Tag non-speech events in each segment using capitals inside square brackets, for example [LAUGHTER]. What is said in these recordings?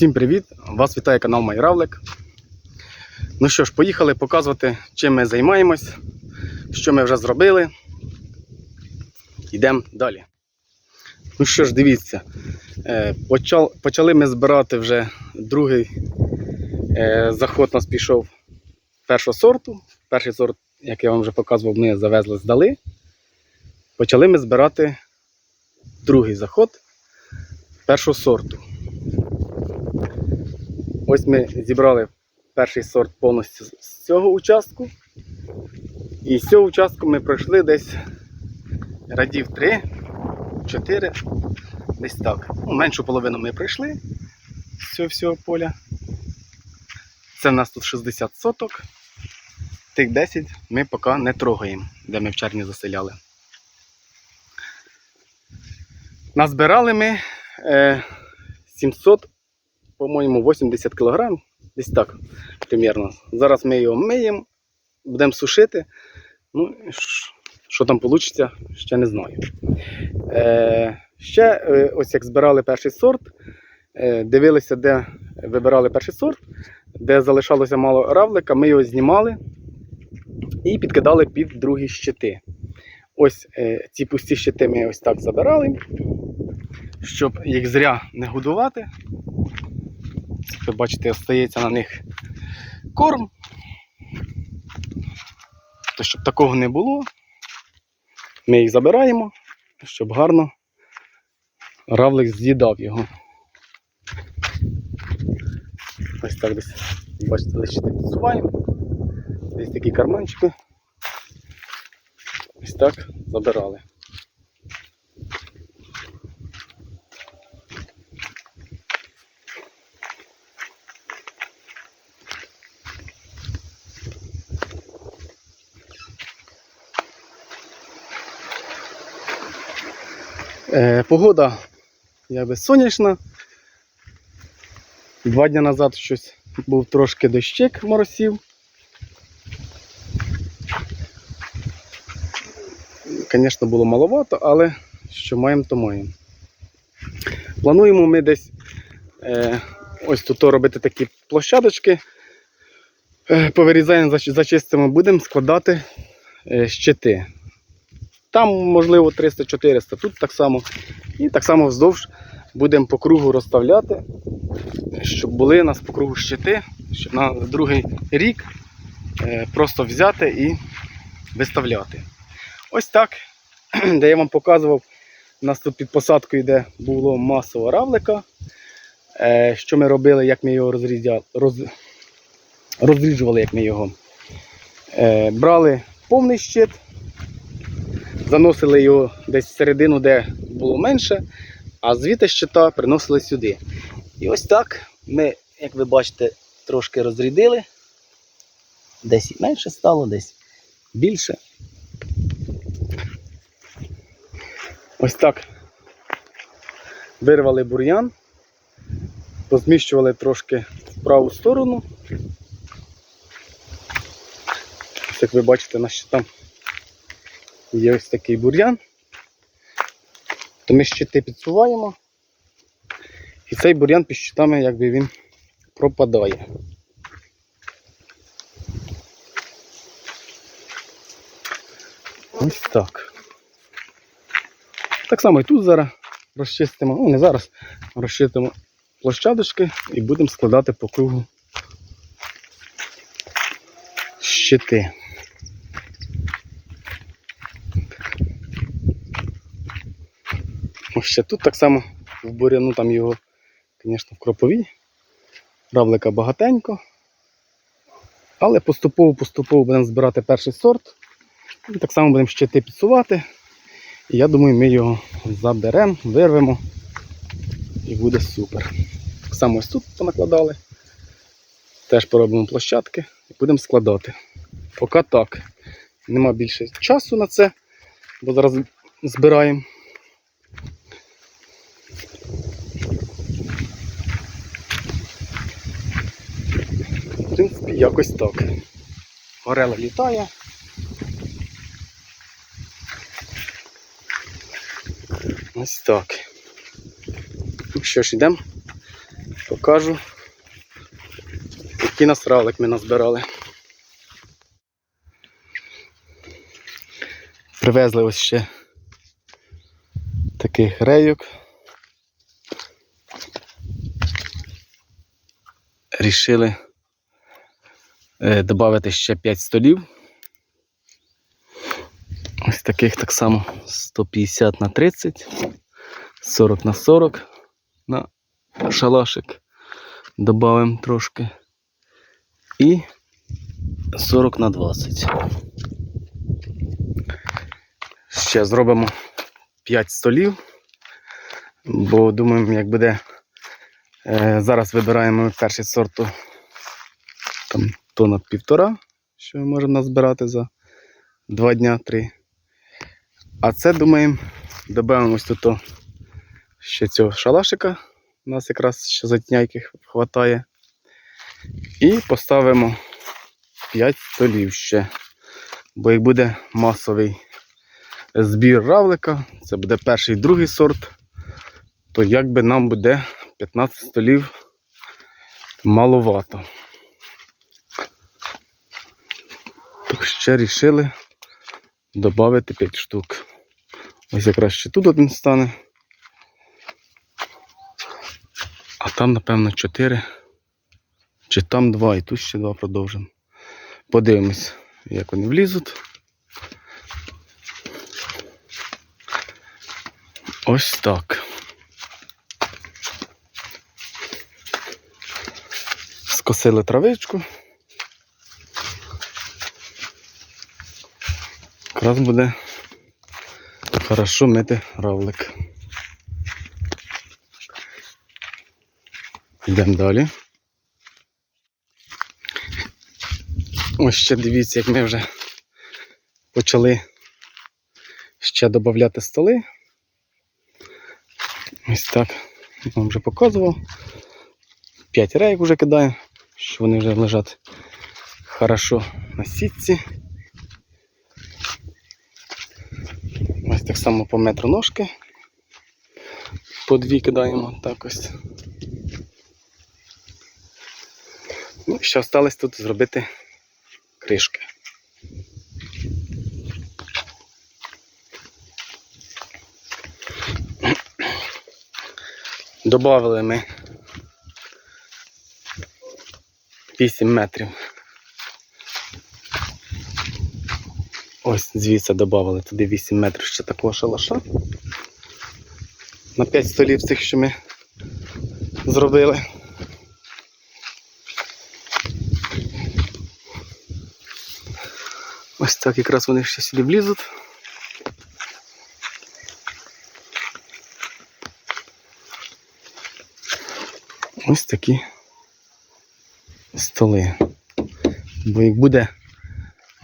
Усім привіт! Вас вітає канал Майравлик. Ну що ж, поїхали показувати, чим ми займаємось, що ми вже зробили. Йдемо далі. Ну що ж, дивіться, е, почали ми збирати вже другий е, заход нас пішов першого сорту. Перший сорт, як я вам вже показував, ми завезли, здали. Почали ми збирати другий заход першого сорту. Ось ми зібрали перший сорт повністю з цього участку. І з цього участку ми пройшли десь радів 3, 4, десь так. Ну, меншу половину ми пройшли з цього всього поля. Це в нас тут 60 соток. Тих 10 ми поки не трогаємо, де ми в червні заселяли. Назбирали ми е, 700 по-моєму, 80 кг, десь так, примірно. Зараз ми його миємо, будемо сушити. Ну, що там вийде, ще не знаю. Е, ще, е, ось як збирали перший сорт, е, дивилися, де вибирали перший сорт, де залишалося мало равлика, ми його знімали і підкидали під другі щити. Ось е, ці пусті щити ми ось так забирали, щоб їх зря не годувати. Ви бачите, остається на них корм. То щоб такого не було, ми їх забираємо, щоб гарно равлик з'їдав його. Ось так десь, бачите, лише підсуваємо. Десь такі карманчики. Ось так забирали. Погода якби сонячна. Два дні назад щось був трошки дощик моросів. Звісно, було маловато, але що маємо, то маємо. Плануємо ми десь е, ось тут робити такі площадочки. Е, повирізаємо, зач- зачистимо, будемо складати е, щити. Там, можливо, 300-400, тут так само. І так само вздовж будемо по кругу розставляти, щоб були у нас по кругу щити, щоб на другий рік е, просто взяти і виставляти. Ось так, [CLEARS THROAT] де я вам показував, у нас тут під посадкою, де було масово равлика. Е, Що ми робили, як ми його розрізя... роз... розріджували, як ми його. Е, Брали повний щит, заносили його десь всередину, де було менше, а звідти щита приносили сюди. І ось так ми, як ви бачите, трошки розрядили. Десь і менше стало, десь більше. Ось так вирвали бур'ян, позміщували трошки в праву сторону. Ось як ви бачите, на щитам є ось такий бур'ян. То ми щити підсуваємо. І цей бур'ян під щитами якби він пропадає. Ось так. Так само і тут зараз розчистимо, ну не зараз, розчистимо площадочки і будемо складати по кругу щити. Ще тут так само в буряну, там його, звісно, в кроповій. Равлика багатенько. Але поступово-поступово будемо збирати перший сорт. І так само будемо щити підсувати. І я думаю, ми його заберемо, вирвемо і буде супер. Так само ось тут понакладали. Теж поробимо площадки і будемо складати. Поки так. Нема більше часу на це, бо зараз збираємо. Принципі, якось так. Орела літає. Ось так. Ну що ж, йдемо покажу, який нас равлик ми назбирали. Привезли ось ще таких рейок. Рішили додати ще 5 столів. Ось таких так само 150 на 30, 40 на 40 на шалашик. Добавимо трошки. І 40 на 20. Ще зробимо 5 столів, бо думаємо, як буде. Е, зараз вибираємо перший сорту там тонна півтора, що ми можемо назбирати за 2 дня, 3. А це думаємо, додаємо ось тут ще цього шалашика. У нас якраз ще затняйки вистачає. І поставимо 5 столів ще. Бо як буде масовий збір равлика, це буде перший другий сорт, то якби нам буде 15 столів маловато. То ще рішили додати 5 штук. Ось якраз ще тут один стане. А там, напевно, 4. Чи там 2, і тут ще 2 продовжимо. Подивимось, як вони влізуть. Ось так. Скосили травичку. Якраз буде хорошо мити равлик. Йдемо далі. Ось ще дивіться, як ми вже почали ще додати столи. Ось так. Я вам вже показував. 5 рейок вже кидаю, що вони вже лежать хорошо на сітці. Ось так само по метру ножки. По дві кидаємо так ось. Ну, ще осталось тут зробити кришки. Добавили ми 8 метрів. Ось звідси додали туди 8 метрів ще такого шалаша. На 5 столів цих, що ми зробили. Ось так якраз вони ще сюди влізуть. Ось такі столи. Бо як буде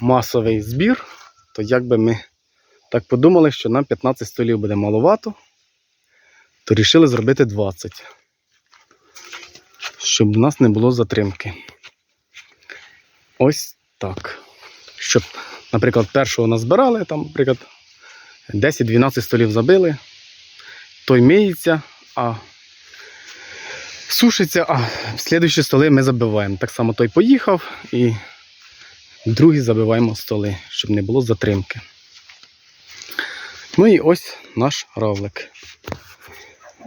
масовий збір, то як би ми так подумали, що нам 15 столів буде маловато, то вирішили зробити 20. Щоб у нас не було затримки. Ось так. Щоб, наприклад, першого назбирали, там, наприклад, 10-12 столів забили, той миється, а сушиться, а в слідуючі столи ми забиваємо. Так само той поїхав і другий забиваємо столи, щоб не було затримки. Ну і ось наш равлик.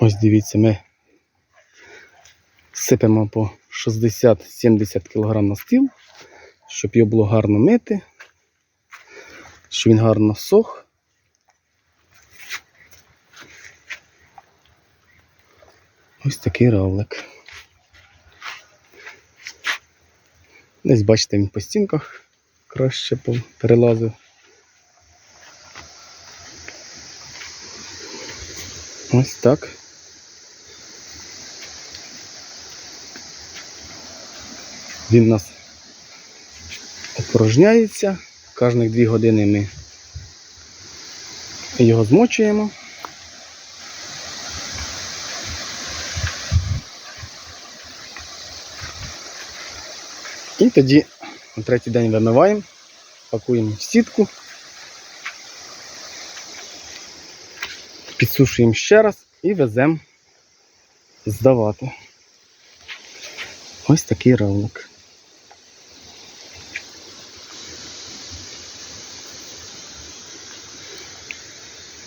Ось дивіться, ми сипемо по 60-70 кг на стіл, щоб його було гарно мити, щоб він гарно сох. Ось такий равлик. Десь бачите, він по стінках краще перелазив. Ось так. Він у нас опорожняється. Кожних 2 години ми його змочуємо. І тоді на третій день вимиваємо, пакуємо в сітку, підсушуємо ще раз і веземо здавати. Ось такий равлик.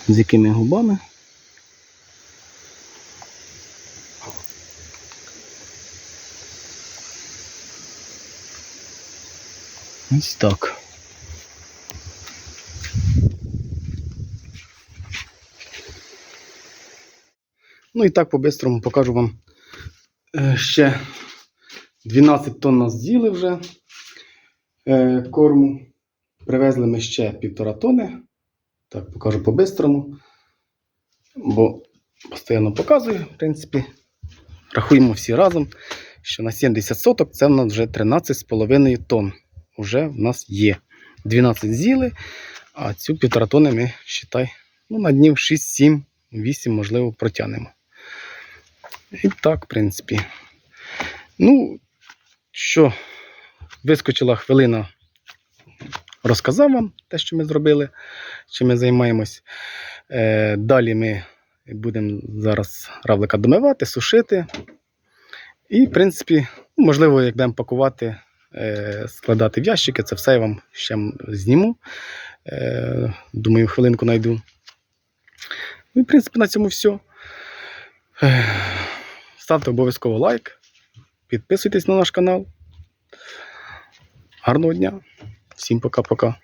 З якими губами? Ось так. Ну і так по-бистрому покажу вам е, ще 12 тонн нас з'їли вже е, корму. Привезли ми ще півтора тони. Так, покажу по-бистрому. Бо постійно показую, в принципі. Рахуємо всі разом, що на 70 соток це в нас вже 13,5 тонн. Уже в нас є. 12 з'їли, а цю півтора тони ми, считай, ну, на днів 6, 7, 8, можливо, протягнемо. І так, в принципі. Ну, що, вискочила хвилина, розказав вам те, що ми зробили, чим ми займаємось. Е, далі ми будемо зараз равлика домивати, сушити. І, в принципі, ну, можливо, як будемо пакувати, складати в ящики, це все я вам ще зніму. Е, думаю, хвилинку знайду. Ну, і, в принципі, на цьому все. Е, Ставте обов'язково лайк, підписуйтесь на наш канал. Гарного дня. Всім пока-пока.